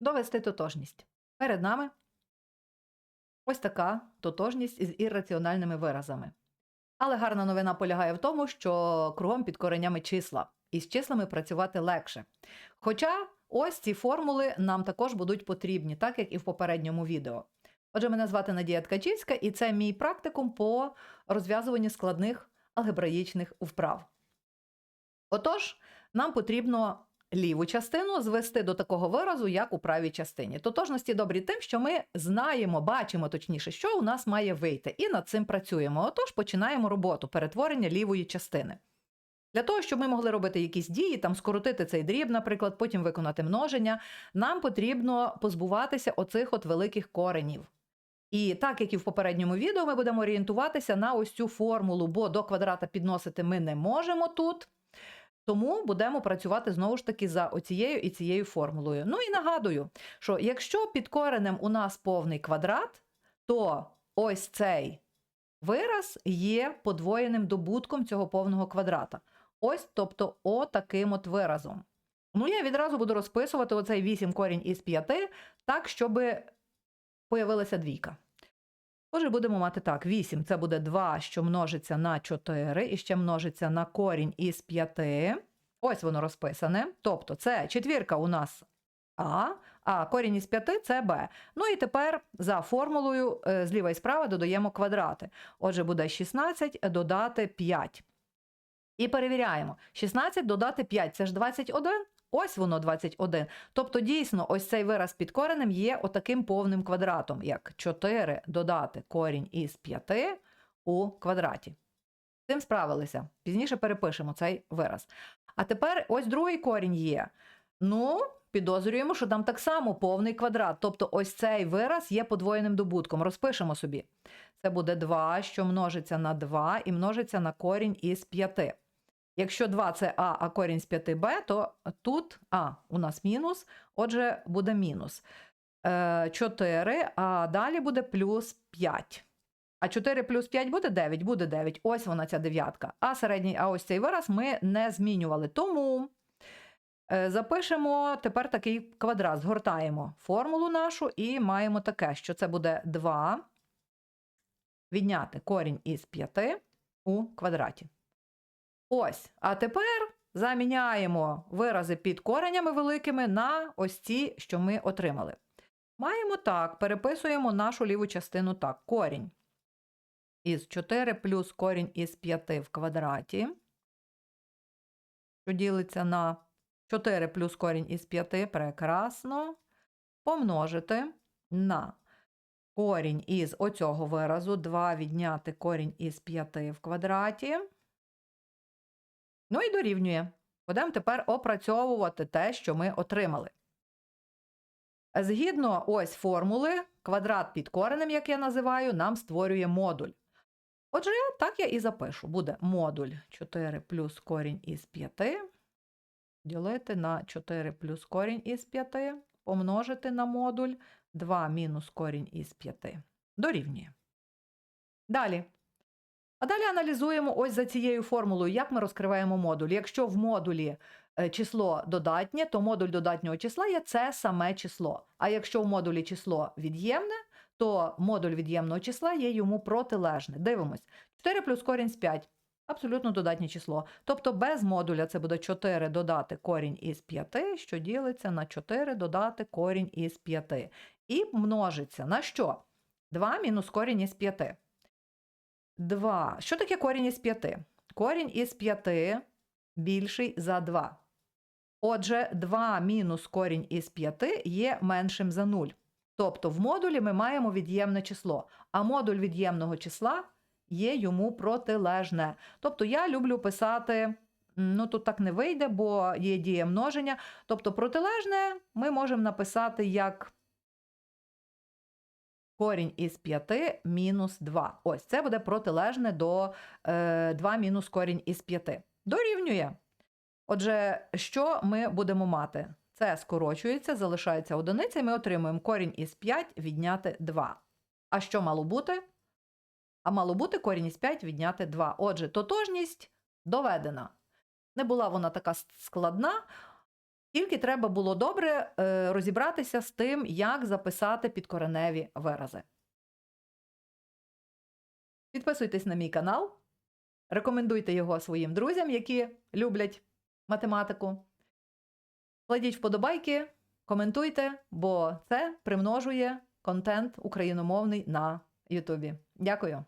Довести тотожність. Перед нами ось така тотожність із ірраціональними виразами. Але гарна новина полягає в тому, що кругом під коренями числа, і з числами працювати легше. Хоча ось ці формули нам також будуть потрібні, так як і в попередньому відео. Отже, мене звати Надія Ткачівська, і це мій практикум по розв'язуванню складних алгебраїчних вправ. Отож, нам потрібно ліву частину звести до такого виразу, як у правій частині. Тотожності добрі тим, що ми знаємо, бачимо точніше, що у нас має вийти, і над цим працюємо. Отож, починаємо роботу перетворення лівої частини. Для того, щоб ми могли робити якісь дії, там скоротити цей дріб, наприклад, потім виконати множення, нам потрібно позбуватися оцих от великих коренів. І так як і в попередньому відео, ми будемо орієнтуватися на ось цю формулу, бо до квадрата підносити ми не можемо тут. Тому будемо працювати знову ж таки за оцією і цією формулою. Ну і нагадую, що якщо під коренем у нас повний квадрат, то ось цей вираз є подвоєним добутком цього повного квадрата. Ось, тобто, отаким от виразом. Ну, я відразу буду розписувати оцей 8 корінь із 5, так, щоб появилася двійка. Отже, будемо мати так: 8 це буде 2, що множиться на 4, і ще множиться на корінь із 5. Ось воно розписане. Тобто, це четвірка у нас А, а корінь із 5 це Б. Ну і тепер за формулою е, зліва і справа додаємо квадрати. Отже, буде 16 додати 5. І перевіряємо: 16 додати 5 це ж 21. Ось воно 21. Тобто, дійсно, ось цей вираз під коренем є отаким повним квадратом, як 4 додати корінь із 5 у квадраті. З Цим справилися. Пізніше перепишемо цей вираз. А тепер ось другий корінь є. Ну, підозрюємо, що там так само повний квадрат. Тобто, ось цей вираз є подвоєним добутком. Розпишемо собі. Це буде 2, що множиться на 2 і множиться на корінь із 5. Якщо 2 це А, а корінь з 5b, то тут А у нас мінус, отже, буде мінус 4, а далі буде плюс 5. А 4 плюс 5 буде 9, буде 9. Ось вона ця дев'ятка. А середній, а ось цей вираз ми не змінювали. Тому е, запишемо тепер такий квадрат, згортаємо формулу нашу і маємо таке, що це буде 2 відняти корінь із 5 у квадраті. Ось. А тепер заміняємо вирази під коренями великими на ось ці, що ми отримали. Маємо так, переписуємо нашу ліву частину так. Корінь із 4 плюс корінь із 5 в квадраті, що ділиться на 4 плюс корінь із 5, прекрасно. Помножити на корінь із оцього виразу 2 відняти корінь із 5 в квадраті. Ну і дорівнює. Будемо тепер опрацьовувати те, що ми отримали. Згідно ось формули, квадрат під коренем, як я називаю, нам створює модуль. Отже, так я і запишу. Буде модуль 4 плюс корінь із 5, ділити на 4 плюс корінь із 5, помножити на модуль 2 мінус корінь із 5. Дорівнює. Далі. А далі аналізуємо ось за цією формулою, як ми розкриваємо модуль. Якщо в модулі е, число додатнє, то модуль додатнього числа є це саме число. А якщо в модулі число від'ємне, то модуль від'ємного числа є йому протилежне. Дивимось. 4 плюс корінь з 5. Абсолютно додатнє число. Тобто без модуля це буде 4 додати корінь із 5, що ділиться на 4 додати корінь із 5. І множиться на що? 2 мінус корінь із 5. 2. Що таке корінь із 5? Корінь із 5 більший за 2. Отже, 2 мінус корінь із 5 є меншим за 0. Тобто в модулі ми маємо від'ємне число, а модуль від'ємного числа є йому протилежне. Тобто я люблю писати, ну тут так не вийде, бо є дія множення. Тобто протилежне ми можемо написати як корінь із 5 мінус 2. Ось це буде протилежне до е, 2 мінус корінь із 5. Дорівнює. Отже, що ми будемо мати? Це скорочується, залишається одиниця, і ми отримуємо корінь із 5 відняти 2. А що мало бути? А мало бути корінь із 5 відняти 2. Отже, тотожність доведена. Не була вона така складна. Тільки треба було добре е, розібратися з тим, як записати підкореневі вирази. Підписуйтесь на мій канал, рекомендуйте його своїм друзям, які люблять математику. Кладіть вподобайки, коментуйте, бо це примножує контент україномовний на Ютубі. Дякую.